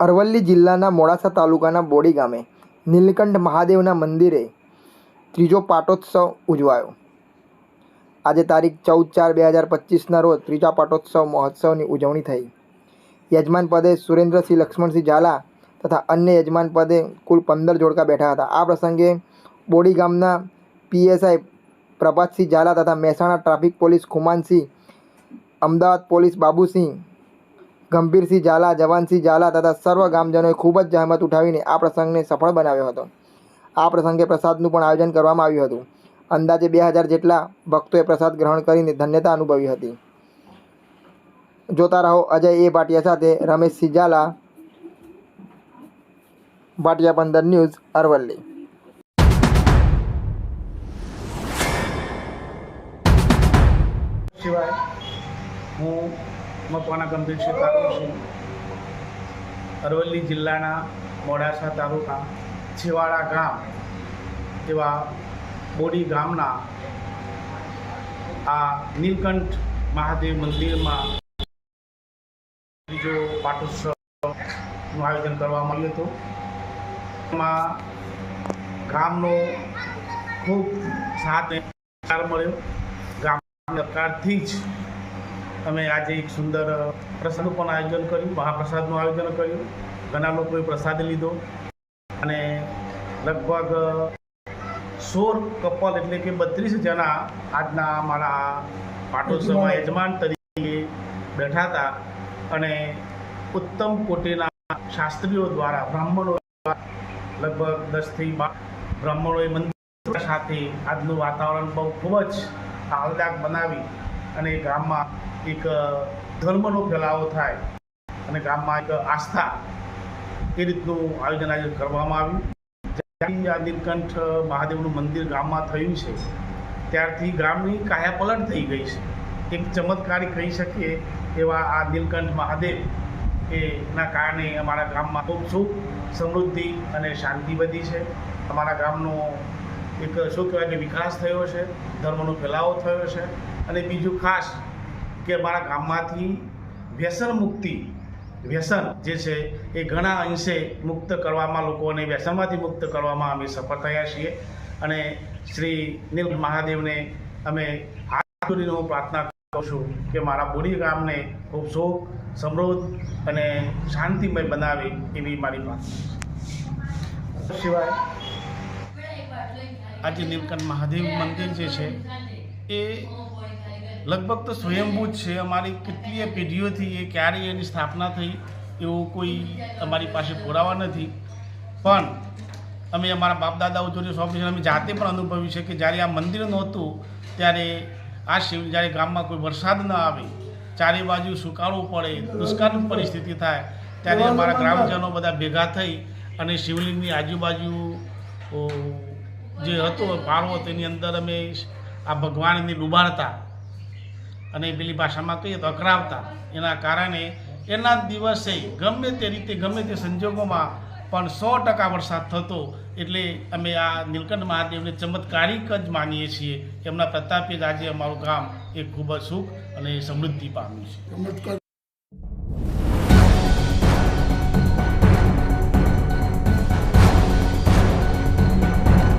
અરવલ્લી જિલ્લાના મોડાસા તાલુકાના બોડી ગામે નીલકંઠ મહાદેવના મંદિરે ત્રીજો પાટોત્સવ ઉજવાયો. આજે તારીખ ચૌદ ચાર બે હજાર પચીસના રોજ ત્રીજા પાટોત્સવ મહોત્સવની ઉજવણી થઈ. યજમાન પદે સુરેન્દ્રસિંહ લક્ષ્મણસિંહ ઝાલા તથા અન્ય યજમાન પદે કુલ પંદર જોડકા બેઠા હતા. આ પ્રસંગે બોડી ગામના પીએસઆઈ પ્રભાતસિંહ ઝાલા તથા Mehsana traffic police Khumansinh, Ahmedabad police Babusinh Gambhirsinh Zala, Jawansinh Zala તથા સર્વ ગામજનોએ ખૂબ જ જહેમત ઉઠાવીને આ પ્રસંગને સફળ બનાવ્યો હતો. આ પ્રસંગે પ્રસાદનું પણ આયોજન કરવામાં આવ્યું હતું. અંદાજે બે હજાર જેટલા ભક્તોએ પ્રસાદ ગ્રહણ કરીને ધન્યતા અનુભવી હતી. જોતા રહો અજય એ ભાટિયા સાથે રમેશ સિંહ ઝાલા ભાટિયા પંદર ન્યૂઝ, અરવલ્લી. સિવાય હું મકવાના ગંભીરસિંહ છે. અરવલ્લી જિલ્લાના મોડાસા તાલુકા છેવાડા ગામ એવા બોડી ગામના આ નીલકંઠ મહાદેવ મંદિરમાં બીજો પાટોત્સવનું આયોજન કરવામાં આવ્યું હતું. એમાં ગામનો ખૂબ સાથ મળ્યો. ગામ સરકારથી જ અમે આજે એક સુંદર પ્રસંગ પણ આયોજન કર્યું મહાપ્રસાદનું આયોજન કર્યું. ઘણા લોકોએ પ્રસાદ લીધો અને લગભગ સોળ કપલ એટલે કે બત્રીસ જણા આજના મારા પાટોત્સવમાં યજમાન. તરીકે બેઠા હતા અને ઉત્તમ કોટીના શાસ્ત્રીઓ દ્વારા બ્રાહ્મણો દ્વારા લગભગ દસથી બાર બ્રાહ્મણોએ મંદિર સાથે આજનું વાતાવરણ બહુ ખૂબ જ આહલાદક બનાવી અને ગામમાં એક ધર્મનો ફેલાવો થાય અને ગામમાં એક આસ્થા એ રીતનું આયોજન આજે કરવામાં આવ્યું. આ નીલકંઠ મહાદેવનું મંદિર ગામમાં થયું છે, ત્યારથી ગામની કાયાપલટ થઈ ગઈ છે. એક ચમત્કારી કહી શકીએ એવા આ નીલકંઠ મહાદેવ એના કારણે અમારા ગામમાં ખૂબ સુખ, સમૃદ્ધિ અને શાંતિ વધી છે. અમારા ગામનો એક, શું કહેવાય કે વિકાસ થયો છે, ધર્મનો ફેલાવો થયો છે. અને બીજું ખાસ કે મારા ગામમાંથી વ્યસન મુક્તિ, વ્યસન જે છે એ ઘણા અંશે મુક્ત કરવામાં, લોકોને વ્યસનમાંથી મુક્ત કરવામાં અમે સફળ થયા છીએ. અને શ્રી નીલ મહાદેવને અમે હાથ હું પ્રાર્થના કરું છું કે મારા બોડી ગામને ખૂબ સુખ, સમૃદ્ધ અને શાંતિમય બનાવે એવી મારી પ્રાર્થના. સિવાય આજે નીલકંઠ મહાદેવ મંદિર જે છે એ લગભગ તો સ્વયંભૂ છે. અમારી કેટલીય પેઢીઓથી એ ક્યારેય એની સ્થાપના થઈ એવો કોઈ અમારી પાસે પુરાવા નથી. પણ અમે અમારા બાપ દાદાઓ જોડે સોંપી અમે જાતે પણ અનુભવ્યું છે કે જ્યારે આ મંદિર નહોતું, ત્યારે આ શિવ જ્યારે ગામમાં કોઈ વરસાદ ન આવે, ચારે બાજુ સુકાળું પડે, દુષ્કાળની પરિસ્થિતિ થાય, ત્યારે અમારા ગ્રામજનો બધા ભેગા થઈ અને શિવલિંગની આજુબાજુ જે હતો પાળવો તેની અંદર અમે આ ભગવાનને ડૂબાડતા અને પેલી ભાષામાં કહીએ તો અકરાવતા. એના કારણે એના દિવસે ગમે તે રીતે, ગમે તે સંજોગોમાં પણ સો ટકા વરસાદ થતો. એટલે અમે આ નીલકંઠ મહાદેવને ચમત્કારિક જ માનીએ છીએ એમના પ્રતાપે જ આજે અમારું ગામ એ ખૂબ જ સુખ અને સમૃદ્ધિ પામ્યું છે.